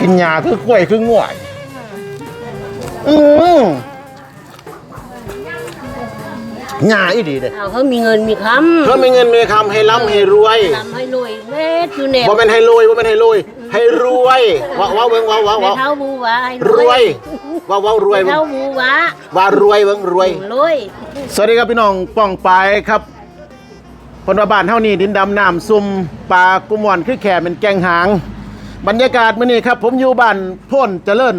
กินยาคือกล้วยคือง่วยอืมยาอีดีเด้เอาเขามีเงินมีคเพื่อมีเงินมีคำให้ร่ำให้รวยำทำให้รวยเม็ดอยู่เนี่ยว่าเป็นให้รวยว่าเป็นให้รวย ให้รวยว้าวว้าวเบิ่งว้าวว้าวไม่ว้าวเท่าบูวาให้รวยว้าวว้าวรวยไม่เบิ่งเท่าบูวาว่ารวยเบิ่งรวยรวย สวัสดีครับพี่น้องป้องปายครับคนว่าบ้านเท่านี้ดินดำน้ำซุ่มปลากุมวนคือแข่เป็นแกงหาง บรรยากาศมื้อนี้ครับ ผมอยู่บ้านโพ่นเจริญ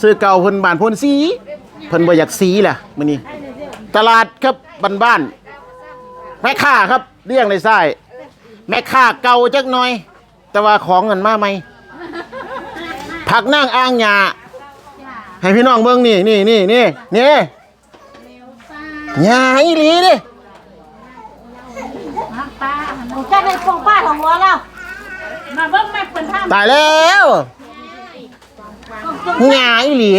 ซื้อเก่าเพิ่นบ้านโพ่นสีเพิ่นบ่อยากสีแหละมื้อนี้ตลาดครับบ้านๆแม่ค้าครับเรียงในไส้แม่ค้าเก่าจักหน่อย แต่ว่าของเงินมาใหม่ผักนั่งอ่างหญ้าให้พี่น้องเบิ่งนี่นี่นี่นี่นี่หญ้าอีหลีเดิจะได้ปงป้าของหัวเรามาเบิ่งแม่เป็นท่าตายแล้วหญ้าอีหลี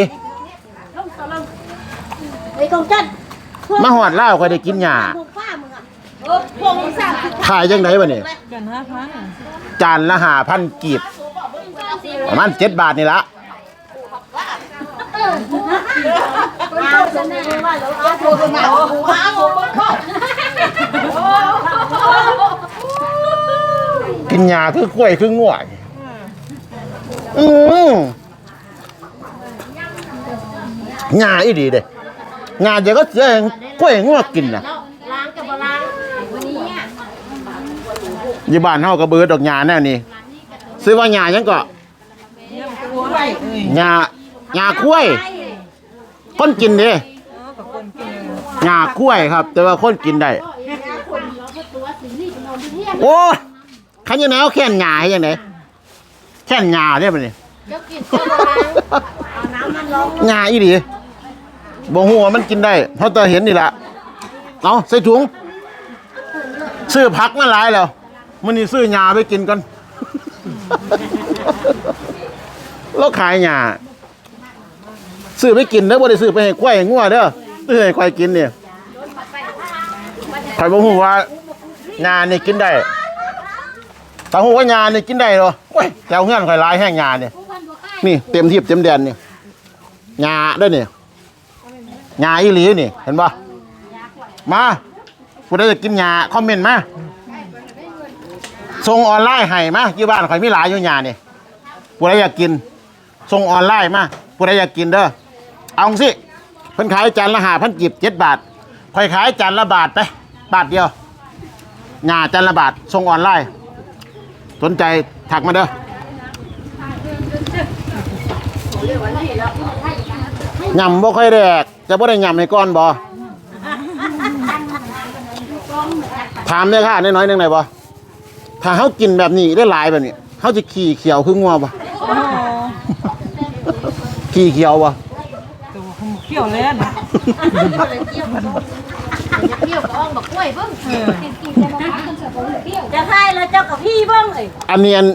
ไอ้กองจันมาหอดเล่าวก็ได้กินหญ้า ขายจังไดบ่เนี่ยกันห้าพันจานละ5,000กีบ ประมาณ7บาทนี่ละเอาเสนอว่าเราเอาตัวมาเอาหัวเอากินหญ้าคือกล้วยคือง่วยอืมหญ้าอีหลีเด้หญ้าเดี๋ยวก็เสียให้กล้วยงัวกินน่ะ ล้างกับบ่ล้างวันนี้อะ อยู่บ้านเฮาก็เบิดดอกหญ้าแนวนี้ซื้อว่าหญ้าหยังก็หญ้าหญ้ากล้วยคนกินเด้หญ้ากล้วยครับ แต่ว่าคนกินได้โอ้ยขันยังไงเอาแค่นหญ้าให้ยังไงแค่นหญ้าได้ปะเนี่ยหญ้าอีดีบ่ฮู้ว่ามันกินได้เพราะตาเห็นนี่ละเอาใส่ถุงซื้อผักมาหลายแล้ว มันนี่ซื้อหญ้าไปกินกัน แล้วขายหญ้าซื้อไปกินเด้อบ่ได้ซื้อไปให้ควายให้งัวเด้อซื้อให้ควายกินเนี่ยข่อยบ่ฮู้ว่าหญ้านี่กินได้ถ้าฮู้ว่าหญ้านี่กินได้เหรอโอ้ยแถวเฮือนข่อยหลายแห้งหญ้านี่ยนี่เต็มที่เต็มแดนนี่หญ้าเด้อนี่หญ้าอีหลีนี่เห็นบ่มาผู้ใดจะกินหญ้าคอมเมนต์มา ส่งออนไลน์ให้มาอยู่บ้านข่อยมีหลายอยู่หญ้านี่ผู้ใดอยากกินส่งออนไลน์มาผู้ใดอยากกินเด้อเอาสิเพิ่นขายจานละห้าพันกีบเจ็ดบาทค่อยขายจานละบาทไปบาทเดียวหน้าจานละบาทส่งออนไลน์สนใจถักมาเด้อยำบ่ค่อยแดก จะบ่ได้ยำให้ก้อนบ่ถามได้ค่ะน้อยๆหนึงหน่อยบ่ ถ้าเฮากินแบบนี้ได้หลายแบบนี้เฮาจะขี่เขียวคืองัวบ่ขี่เขียวบ่ตัวขมเขี้ยวแล้วนะจะให้แล้วเจ้ากับพี่เบิ่งเอ้ยอันเนียน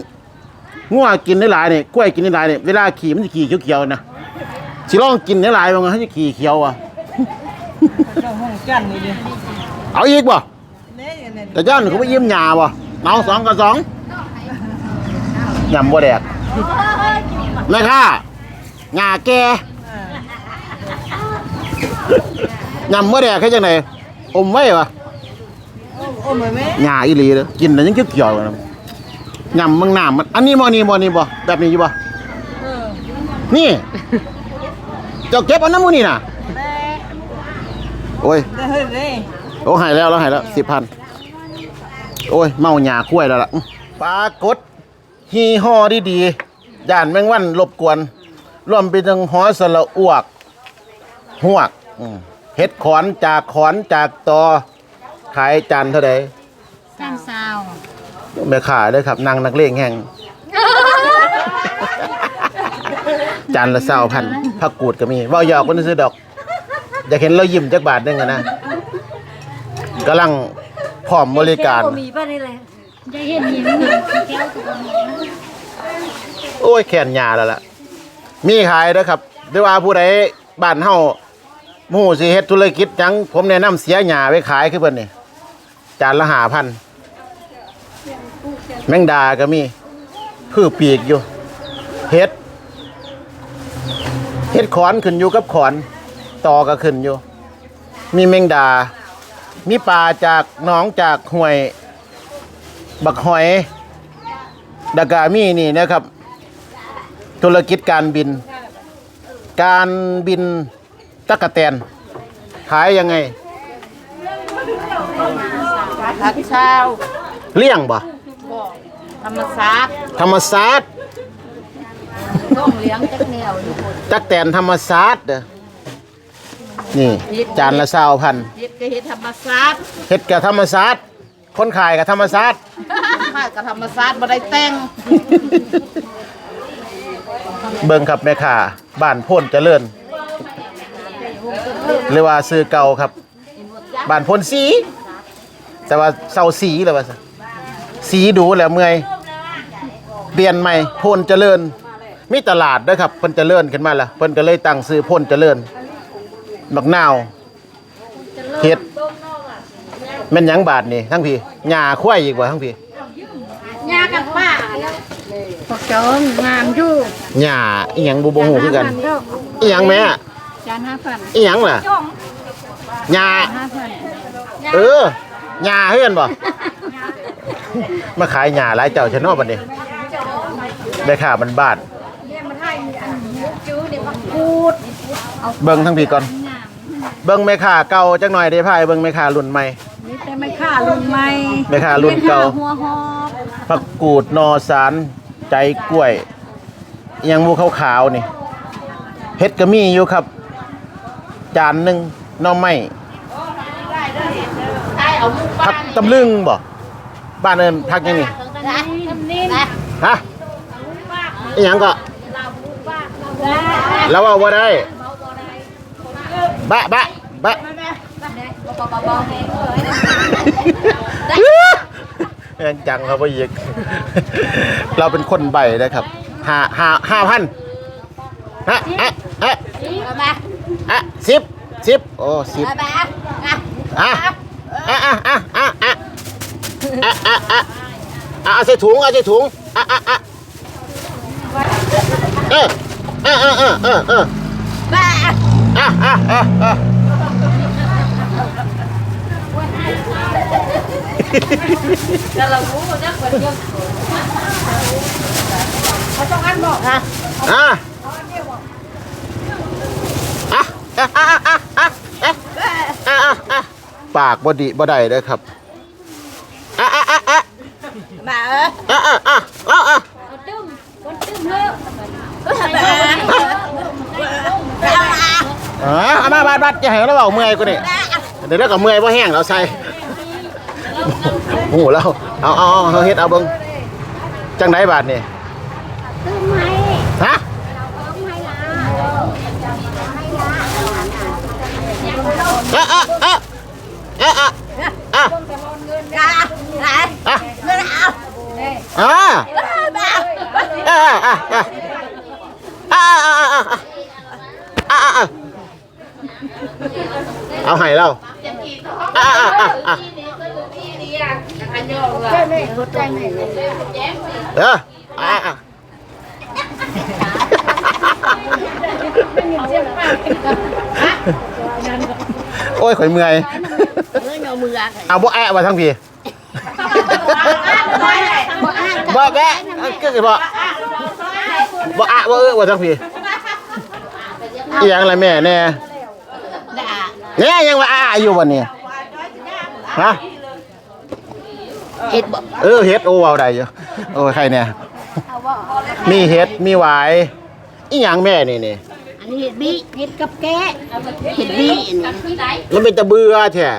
งัวกินได้หลายเนี่ยกล้วยกินได้หลายเนี่ยเวลาขี่มันจะขี่เขียวๆนะสิลองกินได้หลายบางเขาจะขี่เขียวอะเจ้าห้องจันนี่ดิเอาอีกบ่เนี่ยเนี่ยแต่ย่านเขาไปยิ้มหยาบ่ เอาสองกับสองยำบ่แดกแม่ค่ะหยาแกยำบ่แดกให้จังไหนอมไว้ปะโอ้ยแม่หยาอีหลีเลยกินแล้วยังเขียวๆนะยำมึงน้ำมันอันนี้บ่นี่บ่นี่บ่แบบนี้อยู่บ่เออนี่เจ้าเก็บเอาน้ำมูนี่น่ะแม่โอ้ยได้เฮ้ยเลยโอ้หายแล้วแล้วหายแล้วสิบพัน โอ้ย เมาหยาคุ้ยแล้วล่ะอื้อปรากฏฮีห่อดีๆย่านแมงวันรบกวนรวมไปถึงหอสละอ้วกหวกอืมเฮ็ดขอนจากขอนจากตอขายจานเท่าใดจานซาวแม่ขายเลยครับนางนักเลงแห่ง จานละเศร้าพันผักกูดก็มีเว่าหยอกคนซื้อดอก อยากเห็นเรายิ้มจักบาทหนึงอะนะกำลัง พร้อมบริการ มีป่ะนี่เลยจะเห็นหินหนึ่งแก้วตัวนี้โอ้ยแขนยาแล้วล่ะ มีขายเด้อครับหรือว่าผู้ใดบ้านเฮาหมู่สิเฮ็ดธุรกิจหยังผมแนะนำเสียหญ้าไว้ขายคือเพิ่นนี่จานละ5,000แมงดาก็มีพือปีกอยู่เฮ็ดเฮ็ดขอนขึ้นอยู่กับขอน ต่อก็ขึ้นอยู่ มีแมงดา มีปลาจากหนองจากห้วย บักหอยดากามีนี่นะครับ ธุรกิจการบิน การบินตะกะแตน ขายยังไงผักเช้าเลี้ยงบ่ธรรมศาสตร์ธรรมศาสตร์ต้องเลี้ยงจักแนวอยู่คนตักแตนธรรมศาสตร์เด้อ นี่จานละสาวพันเฮ็ดก็เฮ็ดธรรมศาสตร์เฮ็ดกับธรรมศาสตร์คนขายกับธรรมศาสตร์ข้ากับธรรมศาสตร์บ่ได้แต่งเบิ่งครับแม่ค้าบ้านโพ่นเจริญหรือว่าซื้อเก่าครับบ้านโพ่นสี แต่ว่าเศร้าสีแล้วว่าซะสีดูแล้วเมื่อยเปลี่ยนใหม่โพ่นเจริญมีตลาดด้วยครับเพิ่นเจริญขึ้นมาแล้วเพิ่นก็เลยตั้งซื้อโพ่นเจริญ บักนาวเฮ็ดแม่นหยังบาทนี่ทั้งพี่หญ้าควายอีกบ่ทั้งพี่ยากับป้าพวกเจ้างามอยู่หญ้าอีหยังบ่บ่ฮู้คือกันจานห้าพัอีหยังแม่จานห้าพันอีหยังล่ะหญ้าห้าพันเออหญ้าเฮือนบ่มาขายหญ้าหลายเจ้าชะเนาะบัดนี้ได้ค่ามันบาทเบิ่งทั้งพี่ก่อน เบิ่งแม่ค้าเก่าจักหน่อยได้พายเบิ่งแม่ค้ารุ่นใหม่นี่แต่ไม่ค่าลุงไม่แม่ค้ารุ่นเก่าหัวหอบผักกูดนอสารใจกล้วยอิหยังหมูขาวๆนี่เฮ็ดก็มีอยู่ครับ จานหนึงหน่อไม้ผักตำลึงบ่บ้านเอิ้นผักหยังนี่นะนี่นะฮะอีหยังก็แล้วว่าบ่ได้ บะบะบะเอ็นจังครับพ่อยิกเราเป็นคนใบนะครับห้าห้าห้าพันฮะฮะฮะเอามาฮะสิบสิบโอ้สิบเอามาอะอะอะอะอะอะอะอะอะอะเอาใส่ถุงเอาใส่ถุงอะอะอะเออเออเออเออเออเออบ้า แต่เรารู้ว่าจะคนเดียวเขาต้องอันบอกอะอะปากบดีบ่ได้ะอะครัะมาเอออะอะ จะให้เราเบาเมื่อยกูนี่เดี๋ยวเราก็เมื่อยเพราะแห้งเราใส่โอ้โหแล้วเอาเอาเอาเอาเฮ็ดเอาเบิ่งจังไดบาดนี่ตึ้มให้ฮะให้ลาอะอะอะอะอะอะจ้าไหนอะเงินเอาอะบ้าอะอะอะอะอะอะอะอะอะอะ เอาให้เราอะอะอะอะเอออะอะโอ้ยข่อยเมื่อยเงินเอามืออะเอาบ่แอะมาทั้งพี่บ่แอะก็สิบ่บ่อะบ่เออว่าทั้งพี่อีหยังล่ะแม่แน่ด่าแน่ยังว่าอะอยู่วันนี้ฮะเห็ดบอกเออเฮ็ดโอ้เว้าได้อยู่โอ้ยใครเนี่ยมีเฮ็ดมีหวายอีหยังแม่นี่นี่อันนี้เห็ดบี้เห็ดกับแกะเห็ดบี้อันนี้มันเป็นตะเบื่อแท้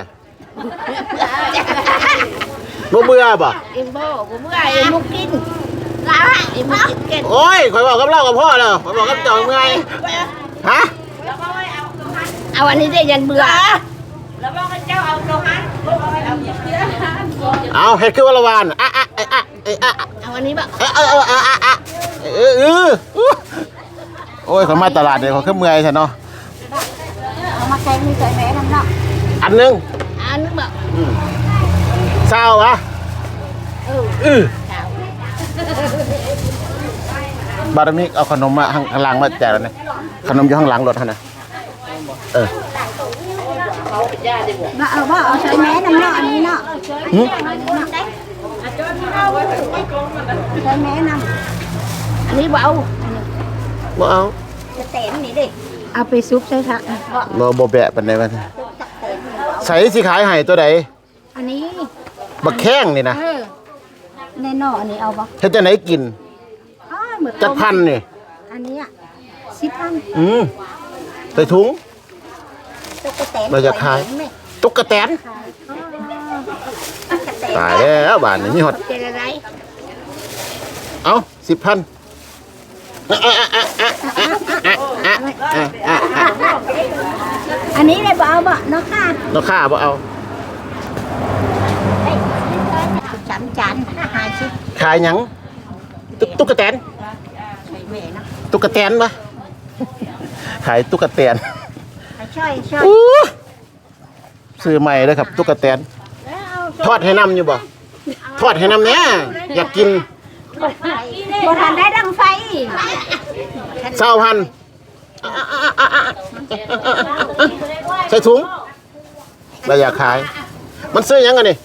บ่เบื่อบ่เอ็มโบ้กูเมื่อยเอ็มมุกกินลาเอ็มมุกกินเก่งโอ้ยข่อยบอกกับเรากับพ่อแล้วข่อยบอกกับเจ้าเมื่อยฮะ เอาอันนี้ได้ยันเบื่อเอาเฮ็ดคือวันละวันอะอะอะอะอะอะเอาอันนี้บ่เออเออเออเออเออเออเออโอ้ยเขามาตลาดเดี๋ยวเขาขึ้นเมื่อยใช่เนาะเอามาแกงมีใส่แม่น้ำเนาะอันหนึงอันนึงบอกเศร้าวะอือเช้าบารมีเอาขนมมาข้างข้างหล่างมาแจกแล้วนะขนมอยู่ข้างหลังรถหั่นนะ เออมาเอาว่าเอาใส่แม่น้ำเนาะอันนี้เนาะหึใส่แม่น้ำอันนี้เบาบ่เอาจะเต็มนี่ดิเอาไปซุปใช่ค่ะบ่บ่แบะปานใดวะใส่สิขายให้ตัวใดอันนี้บักแข้งนี่นะเออในหน่ออันนี้เอาปะเฮ็ดจังไดกินอ๋อเหมือนจักพันนี่อันนี้อะสิบพันอืมใส่ถุง ตุ๊กแตนเรจะขาย ตุ๊กแตนตายแล้วบ้านนี่มหดเออาสิบพันอันนี้เลยบ่เอาบ่นกข้าเนกข้าบ่เอาจำจันหาชิขายยังตุ๊กแตนตุ๊กแตนปะขายตุ๊กแตน ช่วยช่วยอู้ซื้อใหม่เลยครับตุ๊กแตนทอดให้น้ำอยู่บ่ทอดให้น้ำเนี่ยอยากกินโบราณได้ดังไฟเศร้าพันใส่ถุงเราอยากขาย มันซื้อหยังกันนี่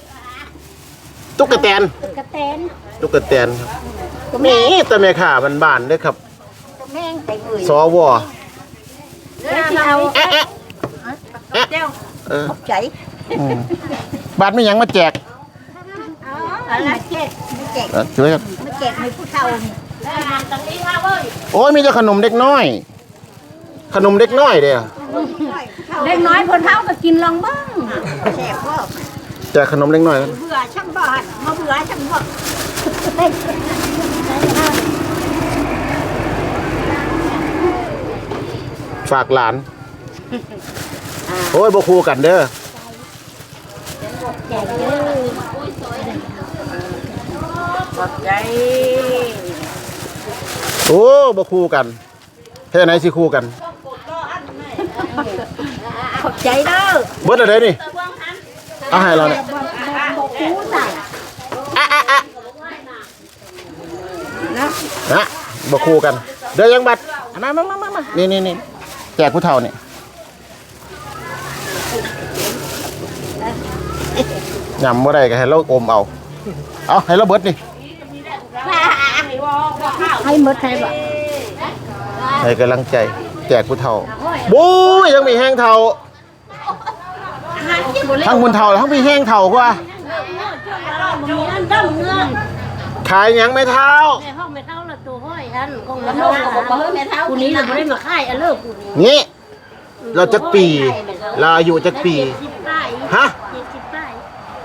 ตุ๊กแตนกระแตนตุ๊กแตนครับมีแต่แม่ข่าบ้านๆเด้อครับแม่งไปมือสว แล้วที่เอาแอะแอะแอะเออใจอืมบ้านไม่ยังมาแจกอะไรเจ็ดไม่เจ็ดเออช่วยกันไม่เจ็ดไม่ผู้เฒ่าโอ้ยมีแต่ขนมเด็กน้อย ขนมเด็กน้อยเด้อเด็กน้อยคนเท่าก็กินลองบ้างแซ่บบ่แจกขนมเด็กน้อย เบื่อช่างบ้านมาเบื่อช่างบ่ ฝากหลาน โอ้ยบ่คู่กันเด้อใหญ่เด้อขอบใจโอ้บ่คู่กันเฮ็ดไหนสิคู่กัน ขอบใจเด้อเบิดอะไรนี่เอาให้เราเนี่ยบอกคูใส่อะอะอะนะบ่คู่กัน เดี๋ยวยังบัดมามามามามานี่นี่นี่ แจกผู้เฒ่านี่ยำบ่ได้ก็ให้เราอมเอา เอาให้เราเบิดนี่ให้หมดให้บ่ให้กำลังใจแจกผู้เฒ่าบู้ยยังมีแห้งเฒ่าทั้งคุณเฒ่าทั้งมีแห้งเฒ่ากว่ามีอันดำเงินขายหยังไม่เท้า ในห้องไม่เท่าละตัวห้อยท่านคงละเท่าละกูนี้เราไม่ได้มาค่ายอันเลิกกูนี้นี่เราจะปี เราอายุจะปีสิบป้ายฮะเจ็ดสิบป้าย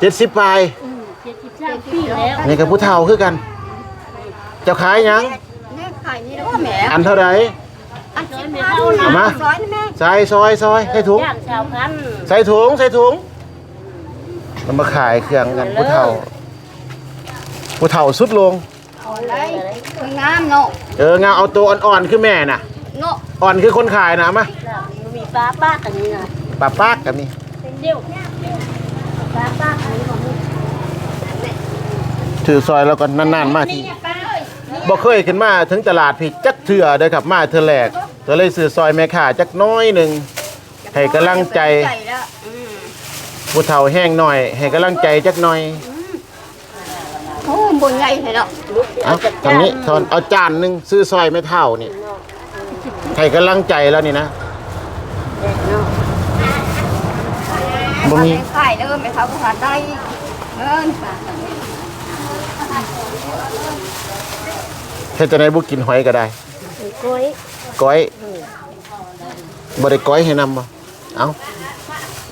เจ็ดสิบปลายอืมเจ็ดสิบสามปีแล้วนี่กับผู้เฒ่าคือกัน เจ้าขายหยัง นี่ไข่นี่ว่าแหมอันเท่าไหร่อันสิบไม่พันเท่าเอานะมาซอยนี่แม่ใส่ซอยซอยใส่ถุง ย่างชาวพันธุ์ใส่ถุงใส่ถุงมันมาขายเครื่องกันผู้เฒ่าผู้เฒ่าสุดลง งามเนาะเอองาเอาตัวอ่อนๆคือแม่น่ะ เนาะอ่อนคือคนขายนะมามีป้าป้ากันนี่นะปาปากกันนี่เป็นเดียวป้าป้ากันนี่ของมึงถือซอยแล้วก็นานๆมาทีบ่เคยขึ้นมาถึงตลาดผิดจักเถื่อเด้อครับมาเทื่อแรกก็เลยซื้อซอยแม่ค้าจักน้อยหนึ่งให้กำลังใจใจแล้วผู้เฒ่าแห้งหน่อย ให้กำลังใจจักหน่อย บนใหญ่เลยเนาะเอาทางนี้ทอนเอาจานหนึงซื้อซอยไม่เท่านี่ให้กำลังใจแล้วนี่นะบ่มีไข่เด้อไม่เท่าผ่านได้เงินเฮ็ดจังได๋บ่กินหอยก็ได้กล้วยก้อยบ่ได้ก้อยให้นำบ่เอ้า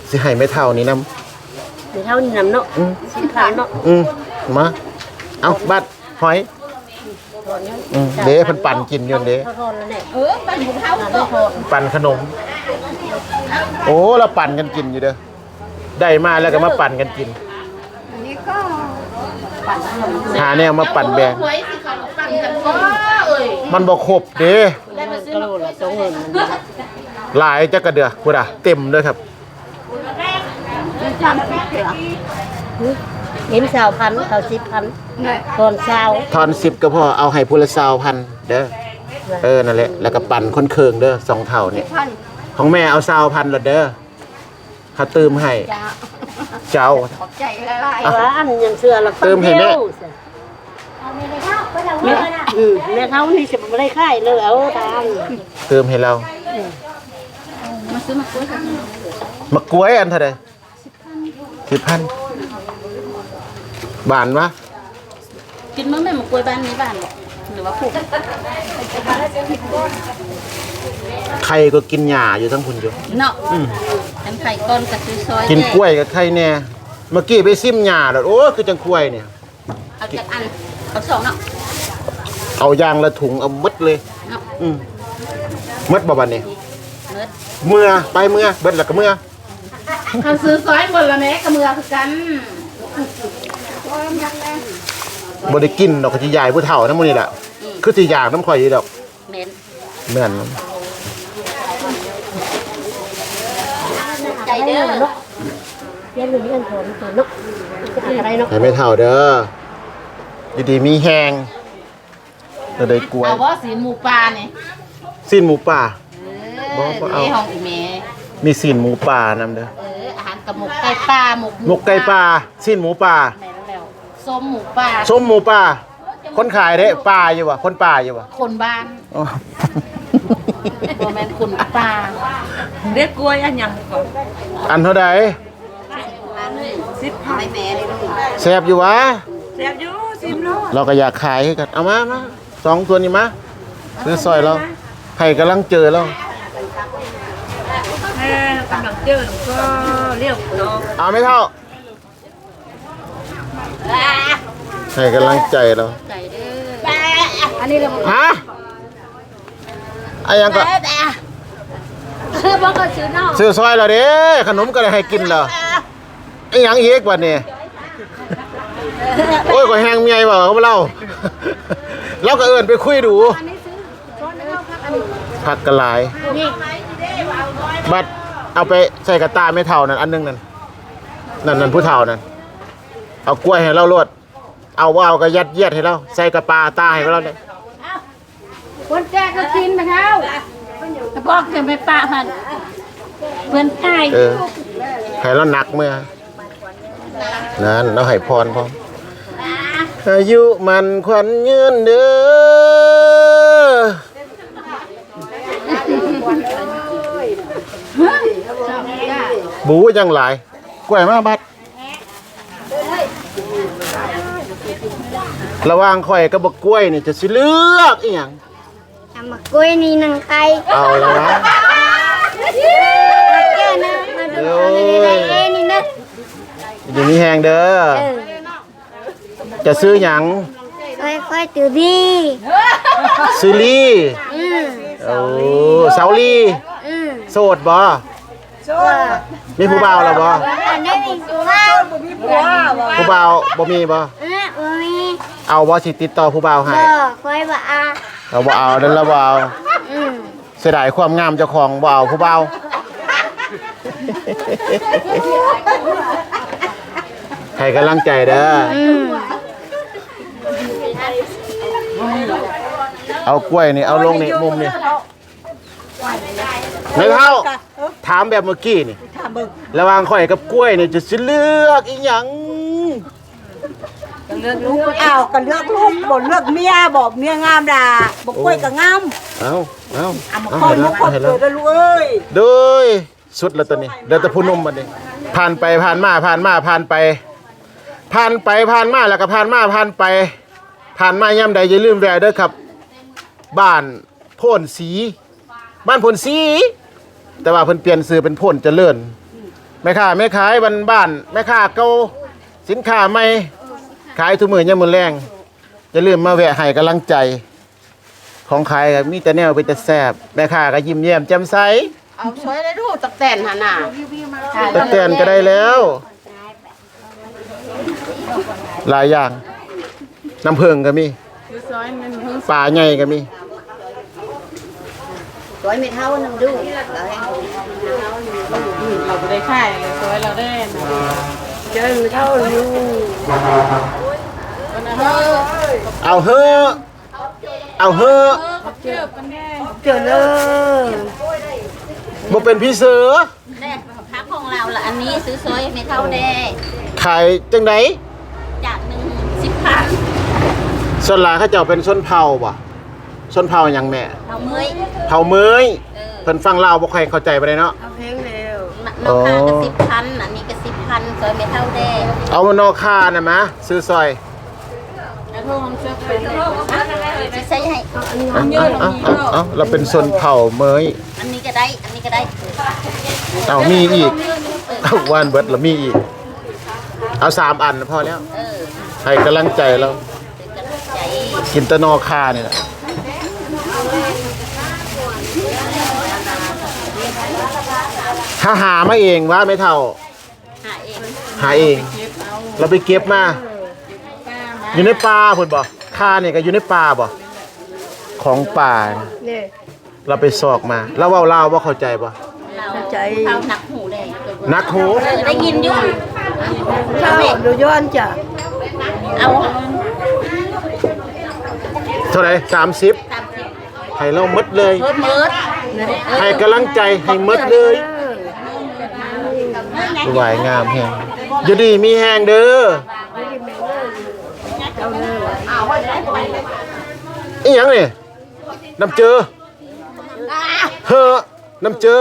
สิให้ไม่เท่านี่นำไม่เท่านี่นำเนาะอืมสิบขาเนาะอืมมา เอาบัดหอยอืมเด้เพิ่นปั่นกินอยู่เด้เท่าทอนแล้วเนี่ยเออเป็นหมูเท่าไม่ทอนปั่นขนม โอ้เราปั่นกันกินอยู่เด้อได้มาแล้วก็มาปั่นกันกินนี่ก็หาแนวมาปั่นแบงมันบ่ครบเด้กะโหลละสองหมื่นหลายจักกระเดือพุ่นอะเต็มเลยครับเห็นสาวพันเขาสิบพันตอนเช้าทอนสิบก็พอเอาให้พูละสาวพันเด้อเออนั่นแหละแล้วก็ปั่นคนเคืองเด้อสองเท่าเนี่ยของแม่เอาสาวพันละเด้อเขาตืมให้เจ้าใจละลายว่าอันยังเสือละเติมให้แม่แม่อืมแม่เท่านี่จะไม่ได้ค่ายเลยเอาตามตืมให้เรามาซื้อมากล้วยกันมะกล้วยอันเท่าไหร่สิบพัน บานวะกินมั้งแม่มากล้วยบ้านนี้บ้านบอกหรือว่าผูกใครก็กินหญ้าอยู่ทั้งคุณอยู่เนาะอันไข่ก้อนกับซื้อซอยกินกล้วยกับใครแน่เมื่อกี้ไปซิมหญ้าแล้วโอ้คือจังกล้วยเนี่ยเอาจากอันเอาสองเนาะเอายางละถุงเอาหมดเลยเนาะอืมหมดบ่บัดนี้เนื้อเมื่อไปเมื่อเบิดแล้วก็เมื่อเขาซื้อซอยหมดละแม่กับมือคือกัน บ่ได้กินดอกก็สิยายผู้เฒ่านํมื้อนี้แหละคือสิอยากน้ำข่อยอยู่ดอกเม้นแม่นใจเด้อเรียนอยู่เรียนผมตัวเนาะจะเป็นอะไรเนาะให้ไม่เฒ่าเด้ออยู่ดีมีแฮงจะได้กล้วยเอาว่าสีหมูปลาเนี่ยสิ้นหมูป่า บ่เอบ่อเอา นี่ห้องอีเมมีสิ้นหมูป่านำเด้อเอออาหารกับหมกไก่ปลาหมกหมกไก่ป่าสิ้นหมูป่าแม่นแล้ว ส้มหมูปลาส้มหมูป่า คนขายเด้ป่าอยู่วะคนป่าอยู่วะคนบ้านอ๋อ โมแมนคนปลาเรียกกล้วยอันยังก่อนอันเท่าใดสิบพันแม่เลยลูกแซ่บอยู่วะเสียบอยู่สิบโลเราก็อยากขายให้กันเอามามาสองตัวนี้มาซื้อซอยเราให้กำลังเจอเราเออกำลังเจอหนูก็เรียกเนาะเอาไม่เท่า ให้กำลังใจเราไก่เด้ออันนี้เราฮะอะยังก็บอกก็ซื้อนอกซื้อซอยเราเด้ขนมก็ได้ให้กินแล้วไอ้หยังอีกวันนี้โอ้ยก็แหงเมียบ่เขาบ่เล่าเราก็เอิ้นไปคุยดูผักกระหลายบัดเอาไปใส่กระตาไม่เท่านั่นอันหนึงนั่นนั่นนั่นผู้เท่านั่น เอากล้วยให้เราโลดเอาว่าเอาก็ยัดเยียดให้เราใส่กระปาตาให้เราเลยคนแก่ก็กินไปเท้าบอกจะไม่ปะพันเพื่อนไก่เออให้เราหนักเมื่อนั่นเราให้พรพร้อมอายุมันขวัญยืนเด้อบูยังหลายกล้วยมาบัด ระหว่างข่อยกับบกกล้วยนี่จะสิเลือกอีหยังทำมากล้วยนี่นังไก่เอาแล้วนะแก่นะมาดูอะไรเอ้นี่นะอยู่นี่แหงเด้อเออจะซื้อหยังค่อยๆตื่นดีซื้อลี่อืมโอ้เสาลี่อืมโสดบ่ว่ามีผู้บ่าวแล้วบ่อันนี้มีว้าวผู้บ่าวบ่มีบ่เออบ่มี เอาบ่สิติดต่อผู้บ่าวให้บ่ค่อยบ่อาเราบ่เอานั่นละบ่เอาอืมเสียดายความงามเจ้าของบ่เอาผู้บ่าวให้กำลังใจเด้ออืมเอากล้วยนี่เอาลงนี่มุมนี่ไม่เท่าถามแบบเมื่อกี้นี่ระหว่างข่อยกับกล้วยนี่จะสิเลือกอีหยัง อ้าวก็เลือกลูกบ่เลือกเมียบอกเมียงามด่าบอกกล้วยก็งามเอาเอาเอามาเอาคอยให้ลูแล้วกคอยให้เกิแล้วดแล้วลูกเอ้ยโดยสุดแล้วตัวนี้เดี๋ยวแต่ผู้หนุ่มบัดนี้ผ่านไปผ่านมาผ่านมาผ่านไป ผ่านไปผ่านมาแล้วก็ผ่านมาผ่านไป ผ่านมาย่ำใดอย่าลืมแวะเด้อครับ บ้านโพนสี บ้านโพนสี แต่ว่าเพิ่นเปลี่ยนชื่อเป็นโพนเจริญแม่ค้าแม่ขายบ้านบ้านแม่ค้าเก่าสินค้าใหม่ ขายทุกมื้อยามมื้อแรงอย่าลืมมาแวะให้กำลังใจ ของขายก็มีแต่แนวเป็นแต่แซ่บแม่ค้าก็ยิ้มแย้มแจ่มใสเอาช่วยได้ดูตักแตนหาหน่าตะเตียนก็ได้แล้ว หลายอย่าง น้ำเพิงก็มีปลาใหญ่ก็มีสวยไม่เท่านึงดูเราให้เราไม่ได้ค่ายเลยสวยเราได้นะเจอเท่าอยู่ เอาเฮ้อเอาเฮ้อเจอเลยบ่เป็นพี่เสือแน่พักของเราละอันนี้ซื้อสวยไม่เท่าแน่ขายจังไดจากหนึ่งสิบพันส่วนหลายเขาเจ้าเป็นชนเผ่าบ่ชนเผ่าหยังแม่เอาเมื่อยเผ่าเมยเพิ่นฟังลาวบ่ค่อยเข้าใจปานใดเนาะเอาเพลงเร็วราคาก็สิบพันอันนี้ก็สิบพันสวยไม่เท่าแน่เอามานอคาน่ะมาซื้อซอยแล้วพวกมัน จะเป็นจะใช้ให้เอาเอาเอาเอาเอาเราเป็นชนเผ่าเมยอันนี้ก็ได้ อันนี้ก็ได้เอามีอีกเอาวานเบิร์ดแล้วมีอีก เอาสามอันพอแล้วเออให้กำลังใจเราใจกินแตะนอคาเนี่แหละถ้าหามาเองว่าไม่เท่า หาเองหาเอง เราไปเก็บมา อยู่ในป่าพุ่นบ่คาเนี่ยก็อยู่ในป่าบ่ของป่านี่เราไปสอกมาแล้วเว่าลาวบ่เข้าใจบ่เราใจเขาหนักหูแดงนักหูเออได้ยินอยู่เท่าดูย้อนจ้ะเอาเท่าไหร่30 ตามที่ให้เราหมดเลยเพิ่มเมิดให้กำลังใจให้หมดเลยสวยงามแฮงอยู่ดีมีแฮงเด้อ อีหยังนี่น้ำเจอเฮ้อน้ำเจอ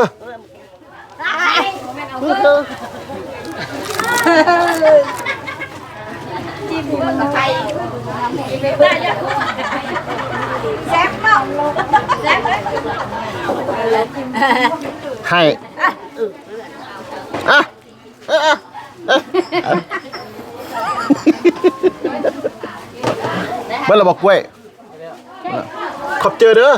ให้อะอะอะอะ เมื่อเราบอกกล้วยขอบเจอเด้อ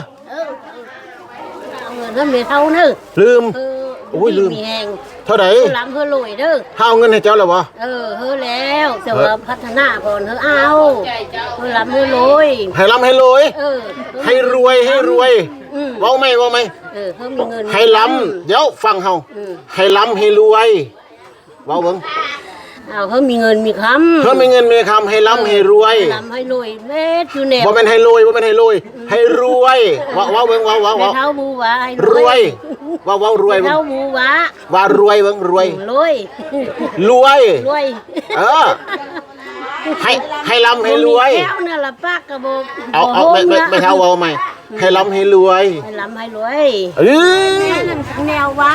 เอาเงินให้เมียเท่าเนอะลืมเออโอ้ยลืม มีแหงเท่าไหร่หลังเพื่อรวยเด้อถ้าเอาเงินให้เจ้าแล้ววะเออเฮ้อแล้วแต่ว่าพัฒนาก่อนเฮ้อเอาเฮ้อหลังเฮ้อรวยให้ร่ำให้รวยเออให้รวยให้รวยอืมเว้าไหมเว้าไหมเออเฮ้อมีเงินให้ล้ำเดี๋ยวฟังเฮาอืมให้ล้ำให้รวยเว้าเบิ่ง เอาเฮ้อมีเงินมีคำเพิ่มมีเงินมีคำให้ล้ำให้รวยลำให้รวยเม็ดอยู่แนวบ่แม่นให้รวยบ่แม่นให้รวยให้รวยเว้าเว้าเบิ่งเว้าเว้าไม่เว้าเท่าบูวะให้รวยเว้าเว้ารวยไม่เบิ่งเท่าบูวะว่ารวยเบิ่งรวยรวยรวยรวยเออให้ให้ร่ำให้รวยแก้วน่ะละปากกระบอกเอาเอาไม่ไม่ไม่เท่าเอาใหม่ให้ร่ำให้รวยให้ลำให้รวยเอ้ยแนวว่า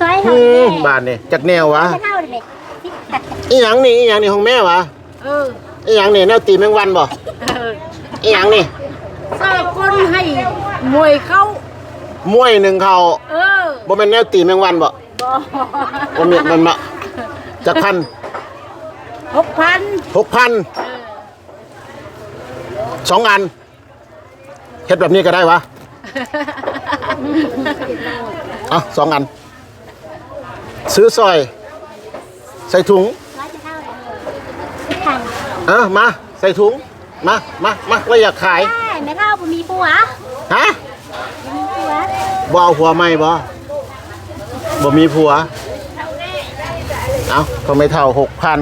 สวยอืมบ้านนี่จากแนววะเท่าเลย อีหยังนี่อีหยังนี่ของแม่วะเออ อีหยังนี่แนวตีแมงวันบ่อีหยังนี่สอบคนให้มวยเข้า มวยหนึ่งเขาเออบ่แม่นแนวตีแมงวันบ่บ่แม่นมันมาจากพันหกพันหกพันสองอันเฮ็ดแบบนี้ก็ได้วะเอาสองอัน ซื้อซอย ใส่ถุงเออมาใส่ถุงมามามาว่าอยากขายไม่เท่าผมมีปัวฮะบ่เอาผัวใหม่บ่บ่มีผัว เอาก็ไม่เท่าหกพัน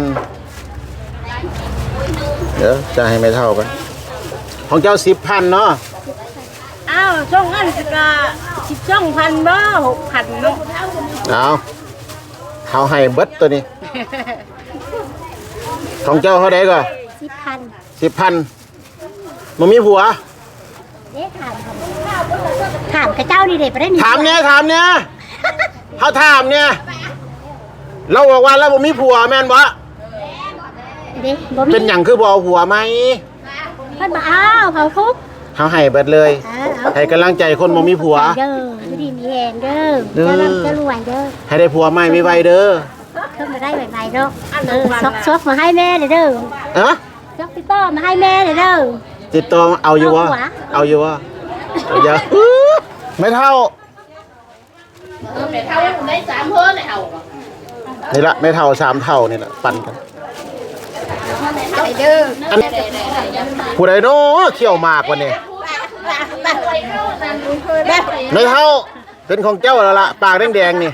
เดี๋ยวจะให้ไม่เท่ากัน ของเจ้าสิบพันเนาะ อ้าวช่องอันสกาสิบช่องพันบ่หกพันเนาะ เอาเขาให้เบิดตัวนี้ ของเจ้าเท่าไดก็สิบพันสิบพันบ่มีผัว เด็กถามถามกับเจ้าดีเด็ดไปได้หนึ่งถามเนี่ยถามเนี่ยเขาถามเนี่ยเราบอกว่าเราบ่มีผัวแม่นบ่เด็กบ่มีเป็นหยังคือบ่เอาผัวไหมเพิ่นมาอ้าวเขาทุกเขาให้เบิดเลยอ้าวเอาให้กำลังใจคนบ่มีผัว เด้อไม่ดีมีแหงเด้อเด้อ จะร่ำจะรวยเด้อให้ได้ผัวใหม่ไม่ไวเด้อเข้ามาได้ใหม่ๆเด้อเออซอกซอกมาให้แม่เลยเด้อเอะซอกพี่ป้อมาให้แม่เลยเด้อติดต่อเอาอยู่วะเอาผัวเอาอยู่วะเอาเยอะไม่เท่าไม่เท่าได้สามเพิ่นเลยเอานี่ละไม่เท่าสามเท่านี่แหละปั่นกันไปเด้ออันผู้ใดเนาะเขี่ยวหมากวันนี้เในเท้าเป็นของเจ้าแล้วล่ะปากแดงๆนี่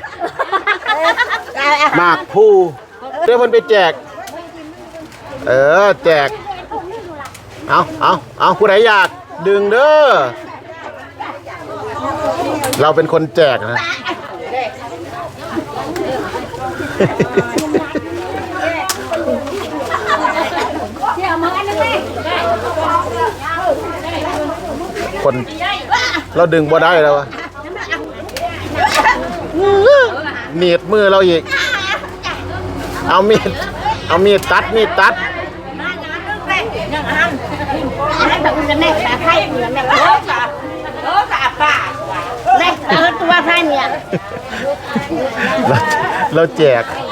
หมากผู้เดี๋ยวเพิ่นไปแจก เออ แจก เอาเอาเอาผู้ใดอยากดึงเด้อ เราเป็นคนแจกนะ คน เราดึงบ่ได้แล้ววะ หนีบมือเราอีก เอามีด เอามีดตัดมีดตัดให้แบบอื่นแม่ตาไข่อื่นแม่โอ้สาโอ้สาป่าแม่เออตัวไข่เนี่ยเราเราแจกเ